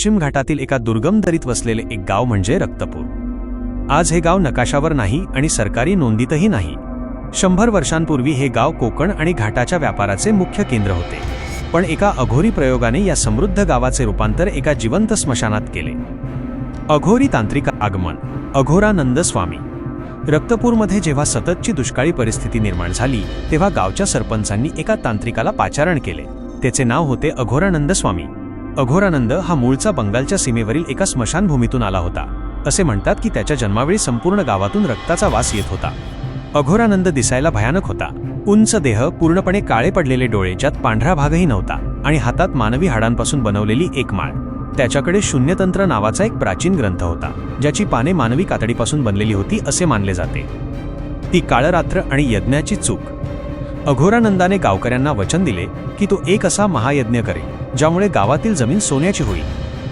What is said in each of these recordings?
पश्चिम घाटातील एका दुर्गम दरीत वसलेले एक गाव म्हणजे रक्तपूर. आज हे गाव नकाशावर नाही आणि सरकारी नोंदीतही नाही. शंभर वर्षांपूर्वी हे गाव कोकण आणि घाटाच्या व्यापाराचे मुख्य केंद्र होते. पण एका अघोरी प्रयोगाने या समृद्ध गावाचे रूपांतर एका जिवंत स्मशानात केले. अघोरी तांत्रिक आगमन. अघोरानंद स्वामी. रक्तपूरमध्ये जेव्हा सततची दुष्काळी परिस्थिती निर्माण झाली तेव्हा गावच्या सरपंचांनी एका तांत्रिकाला पाचारण केले. त्याचे नाव होते अघोरानंद स्वामी. अघोरानंद हा मूळचा बंगालच्या सीमेवरील एका स्मशानभूमीतून आला होता. असे म्हणतात की त्याच्या जन्मावेळी संपूर्ण गावातून रक्ताचा वास येत होता. अघोरानंद दिसायला भयानक होता. उंच देह पूर्णपणे काळे पडलेले डोळे ज्यात पांढरा भागही नव्हता आणि हातात मानवी हाडांपासून बनवलेली एक माळ. त्याच्याकडे शून्यतंत्र नावाचा एक प्राचीन ग्रंथ होता ज्याची पाने मानवी कातडीपासून बनलेली होती असे मानले जाते. ती काळरात्र आणि यज्ञाची चूक. अघोरानंदाने गावकऱ्यांना वचन दिले की तो एक असा महायज्ञ करेल. ज्यामुळे गावातील जमीन सोन्याची होईल.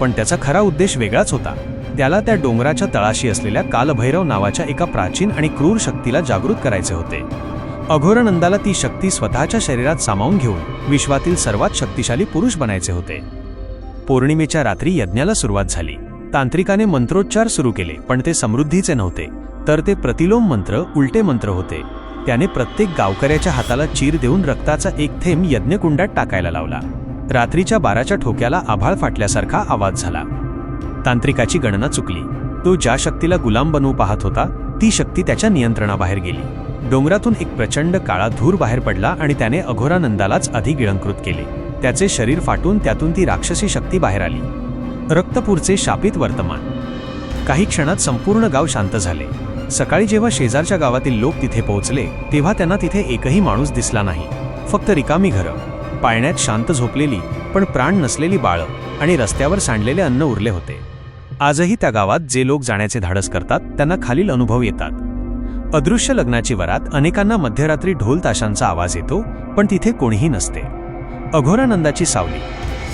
पण त्याचा खरा उद्देश वेगळाच होता. त्याला त्या डोंगराच्या तळाशी असलेल्या कालभैरव नावाच्या एका प्राचीन आणि क्रूर शक्तीला जागृत करायचे होते. अघोरानंदाला ती शक्ती स्वतःच्या शरीरात सामावून घेऊन विश्वातील सर्वात शक्तिशाली पुरुष बनायचे होते. पौर्णिमेच्या रात्री यज्ञाला सुरुवात झाली. तांत्रिकाने मंत्रोच्चार सुरू केले पण ते समृद्धीचे नव्हते. तर ते प्रतिलोम मंत्र उलटे मंत्र होते. त्याने प्रत्येक गावकऱ्याच्या हाताला चीर देऊन रक्ताचा एक थेंब यज्ञकुंडात टाकायला लावला. रात्रीच्या बाराच्या ठोक्याला आभाळ फाटल्यासारखा आवाज झाला. तांत्रिकाची गणना चुकली. तो ज्या शक्तीला गुलाम बनवू पाहत होता ती शक्ती त्याच्या नियंत्रणाबाहेर गेली. डोंगरातून एक प्रचंड काळा धूर बाहेर पडला आणि त्याने अघोरानंदालाच अधिक गिळंकृत केले. त्याचे शरीर फाटून त्यातून ती राक्षसी शक्ती बाहेर आली. रक्तपूरचे शापित वर्तमान. काही क्षणात संपूर्ण गाव शांत झाले. सकाळी जेव्हा शेजारच्या गावातील लोक तिथे पोहोचले तेव्हा त्यांना तिथे एकही माणूस दिसला नाही. फक्त रिकामी घरं. पाळण्यात शांत झोपलेली पण प्राण नसलेली बाळं आणि रस्त्यावर सांडलेले अन्न उरले होते. आजही त्या गावात जे लोक जाण्याचे धाडस करतात त्यांना खालील अनुभव येतात. अदृश्य लग्नाची वरात अनेकांना मध्यरात्री ढोल ताशांचा आवाज येतो पण तिथे कोणीही नसते. अघोरानंदाची सावली.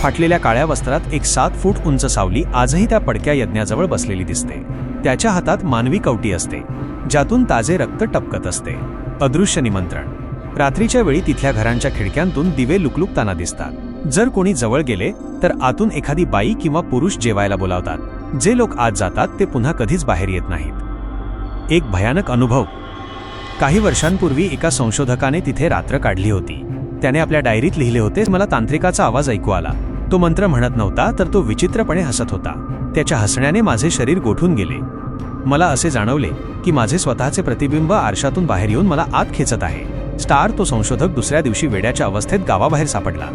फाटलेल्या काळ्या वस्त्रात एक सात फूट उंच सावली आजही त्या पडक्या यज्ञाजवळ बसलेली दिसते. त्याच्या हातात मानवी कवटी असते ज्यातून ताजे रक्त टपकत असते. अदृश्य निमंत्रण. रात्रीच्या वेळी तिथल्या घरांच्या खिडक्यांतून दिवे लुकलुकताना दिसतात. जर कोणी जवळ गेले तर आतून एखादी बाई किंवा पुरुष जेवायला बोलावतात. जे लोक आत जातात ते पुन्हा कधीच बाहेर येत नाहीत. एक भयानक अनुभव. काही वर्षांपूर्वी एका संशोधकाने तिथे रात्र काढली होती. त्याने आपल्या डायरीत लिहिले होते मला तांत्रिकाचा आवाज ऐकू आला. तो मंत्र म्हणत नव्हता तर तो विचित्रपणे हसत होता. त्याच्या हसण्याने माझे शरीर गोठून गेले. मला असे जाणवले की माझे स्वतःचे प्रतिबिंब आरशातून बाहेर येऊन मला आत खेचत आहे. स्टार तो संशोधक दुसऱ्या दिवशी वेड्याच्या अवस्थेत गावाबाहेर सापडला.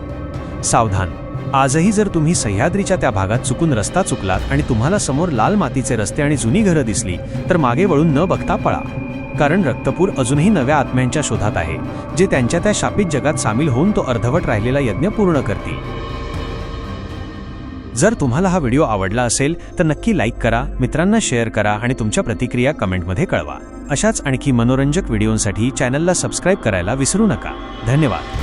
सावधान. आजही जर तुम्ही सह्याद्रीच्या त्या भागात चुकून रस्ता चुकलात आणि तुम्हाला समोर लाल मातीचे रस्ते आणि जुनी घरं दिसली तर मागे वळून न बघता पळा. कारण रक्तपूर अजूनही नव्या आत्म्यांच्या शोधात आहे जे त्यांच्या त्या शापित जगात सामील होऊन तो अर्धवट राहिलेला यज्ञ पूर्ण करतील. जर तुम्हाला हा व्हिडिओ आवडला असेल तर नक्की लाईक करा मित्रांना शेअर करा आणि तुमच्या प्रतिक्रिया कमेंटमध्ये कळवा. अशाच आणखी मनोरंजक व्हिडिओंसाठी चॅनलला सबस्क्राईब करायला विसरू नका. धन्यवाद.